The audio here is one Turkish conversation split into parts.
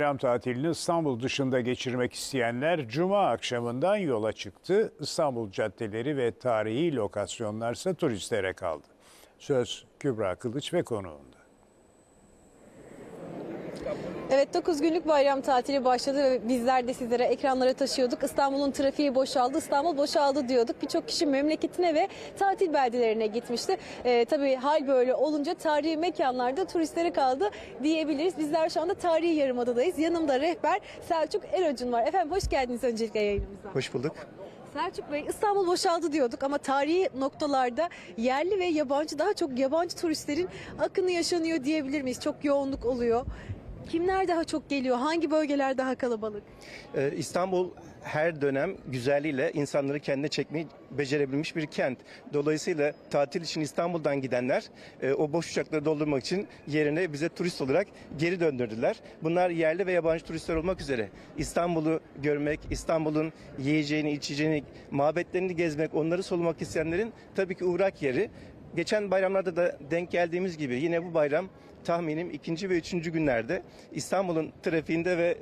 Bayram tatilini İstanbul dışında geçirmek isteyenler Cuma akşamından yola çıktı. İstanbul caddeleri ve tarihi lokasyonlarsa turistlere kaldı. Söz Kübra Kılıç ve konuğunda. Evet 9 günlük bayram tatili başladı ve bizler de sizlere ekranlara taşıyorduk. İstanbul'un trafiği boşaldı, İstanbul boşaldı diyorduk. Birçok kişi memleketine ve tatil beldelerine gitmişti. Ee, tabii hal böyle olunca tarihi mekanlarda turistlere kaldı diyebiliriz. Bizler şu anda tarihi yarımadadayız. Yanımda rehber Selçuk Erocun var. Efendim hoş geldiniz öncelikle yayınımıza. Hoş bulduk. Selçuk Bey İstanbul boşaldı diyorduk ama tarihi noktalarda yerli ve yabancı daha çok yabancı turistlerin akını yaşanıyor diyebilir miyiz? Çok yoğunluk oluyor. Kimler daha çok geliyor? Hangi bölgeler daha kalabalık? Ee, İstanbul her dönem güzelliğiyle insanları kendine çekmeyi becerebilmiş bir kent. Dolayısıyla tatil için İstanbul'dan gidenler e, o boş uçakları doldurmak için yerine bize turist olarak geri döndürdüler. Bunlar yerli ve yabancı turistler olmak üzere. İstanbul'u görmek, İstanbul'un yiyeceğini, içeceğini, mabetlerini gezmek, onları solumak isteyenlerin tabii ki uğrak yeri. Geçen bayramlarda da denk geldiğimiz gibi yine bu bayram tahminim ikinci ve üçüncü günlerde İstanbul'un trafiğinde ve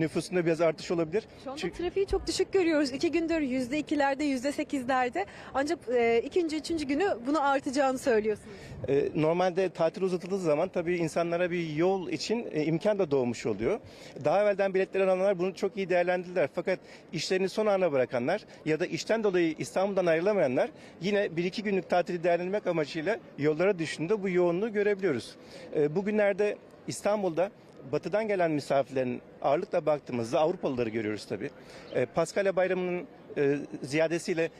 nüfusunda biraz artış olabilir. Şu anda Çünkü- trafiği çok düşük görüyoruz. İki gündür yüzde ikilerde, yüzde sekizlerde. Ancak e, ikinci, üçüncü günü bunu artacağını söylüyorsunuz. Ee, Normalde tatil uzatıldığı zaman tabii insanlara bir yol için e, imkan da doğmuş oluyor. Daha evvelden biletleri alanlar bunu çok iyi değerlendirdiler. Fakat işlerini son ana bırakanlar ya da işten dolayı İstanbul'dan ayrılamayanlar yine bir iki günlük tatili değerlendirmek amacıyla yollara düşündüğünde bu yoğunluğu görebiliyoruz. Ee, Bugünlerde İstanbul'da batıdan gelen misafirlerin ağırlıkla baktığımızda Avrupalıları görüyoruz tabii. Ee, Paskalya Bayramı'nın e, ziyadesiyle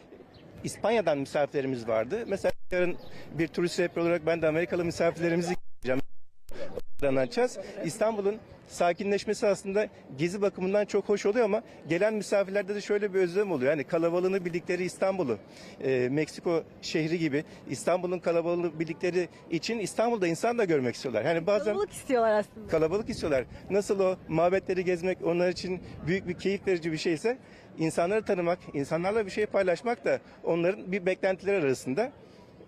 İspanya'dan misafirlerimiz vardı. Mesela yarın bir turist rehber olarak ben de Amerikalı misafirlerimizi açacağız. İstanbul'un sakinleşmesi aslında gezi bakımından çok hoş oluyor ama gelen misafirlerde de şöyle bir özlem oluyor. Yani kalabalığını bildikleri İstanbul'u, e, Meksiko şehri gibi İstanbul'un kalabalığını bildikleri için İstanbul'da insan da görmek istiyorlar. Yani bazen Kalabalık istiyorlar aslında. kalabalık istiyorlar. Nasıl o mabetleri gezmek onlar için büyük bir keyif verici bir şeyse insanları tanımak, insanlarla bir şey paylaşmak da onların bir beklentileri arasında.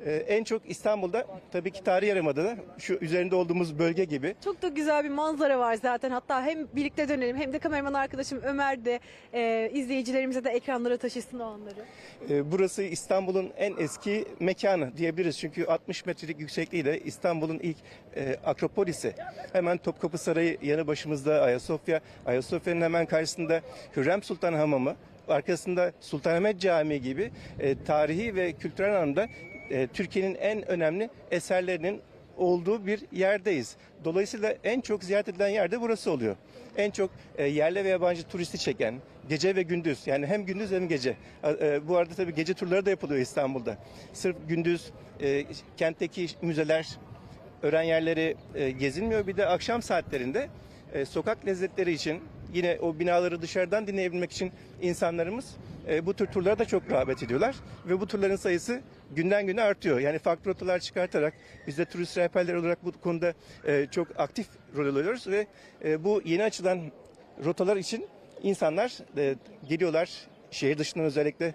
Ee, en çok İstanbul'da tabii ki tarihi yarımadada şu üzerinde olduğumuz bölge gibi Çok da güzel bir manzara var zaten. Hatta hem birlikte dönelim hem de kameraman arkadaşım Ömer de e, izleyicilerimize de ekranlara taşısın o anları. Ee, Burası İstanbul'un en eski mekanı diyebiliriz. Çünkü 60 metrelik yüksekliğiyle İstanbul'un ilk e, akropolisi. Hemen Topkapı Sarayı yanı başımızda Ayasofya. Ayasofya'nın hemen karşısında Hürrem Sultan Hamamı. Arkasında Sultanahmet Camii gibi e, tarihi ve kültürel anlamda e, Türkiye'nin en önemli eserlerinin olduğu bir yerdeyiz. Dolayısıyla en çok ziyaret edilen yer de burası oluyor. En çok e, yerli ve yabancı turisti çeken gece ve gündüz yani hem gündüz hem gece. E, bu arada tabii gece turları da yapılıyor İstanbul'da. Sırf gündüz kentteki müzeler, öğren yerleri e, gezilmiyor. Bir de akşam saatlerinde sokak lezzetleri için yine o binaları dışarıdan dinleyebilmek için insanlarımız e, bu tür turlara da çok rağbet ediyorlar. Ve bu turların sayısı günden güne artıyor. Yani farklı rotalar çıkartarak biz de turist rehberler olarak bu konuda e, çok aktif rol alıyoruz ve e, bu yeni açılan rotalar için insanlar e, geliyorlar şehir dışından özellikle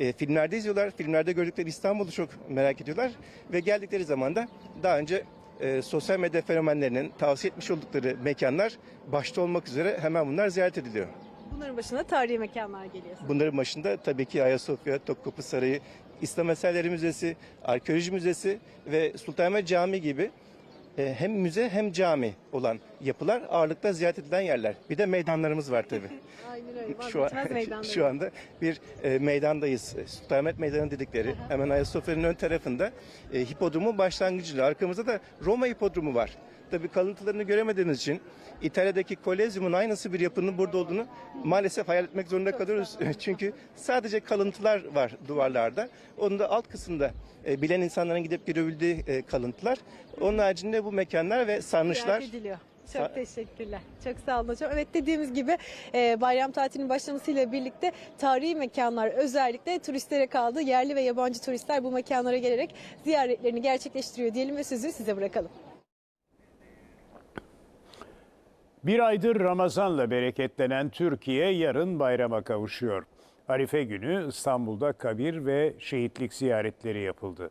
e, filmlerde izliyorlar. Filmlerde gördükleri İstanbul'u çok merak ediyorlar ve geldikleri zaman da daha önce e, sosyal medya fenomenlerinin tavsiye etmiş oldukları mekanlar başta olmak üzere hemen bunlar ziyaret ediliyor. Bunların başına tarihi mekanlar geliyor. Bunların başında tabii ki Ayasofya, Topkapı Sarayı, İslam Eserleri Müzesi, Arkeoloji Müzesi ve Sultanahmet Camii gibi e, hem müze hem cami olan yapılar ağırlıkla ziyaret edilen yerler. Bir de meydanlarımız var tabii. Aynen öyle. Şu, an, şu anda bir e, meydandayız. Sultanahmet Meydanı dedikleri. Hemen Ayasofya'nın ön tarafında e, hipodromun başlangıcıyla. Arkamızda da Roma hipodromu var. Tabii kalıntılarını göremediğimiz için İtalya'daki Kolezyum'un aynısı bir yapının burada olduğunu maalesef hayal etmek zorunda kalıyoruz. Çünkü sadece kalıntılar var duvarlarda. Onun da alt kısımda e, bilen insanların gidip görebildiği e, kalıntılar. Onun haricinde bu mekanlar ve sarnıçlar Ediliyor. Çok Sa- teşekkürler. Çok sağ olun hocam. Evet dediğimiz gibi e, bayram tatilinin başlamasıyla birlikte tarihi mekanlar özellikle turistlere kaldı. Yerli ve yabancı turistler bu mekanlara gelerek ziyaretlerini gerçekleştiriyor diyelim ve sözü size bırakalım. Bir aydır Ramazan'la bereketlenen Türkiye yarın bayrama kavuşuyor. Arife günü İstanbul'da kabir ve şehitlik ziyaretleri yapıldı.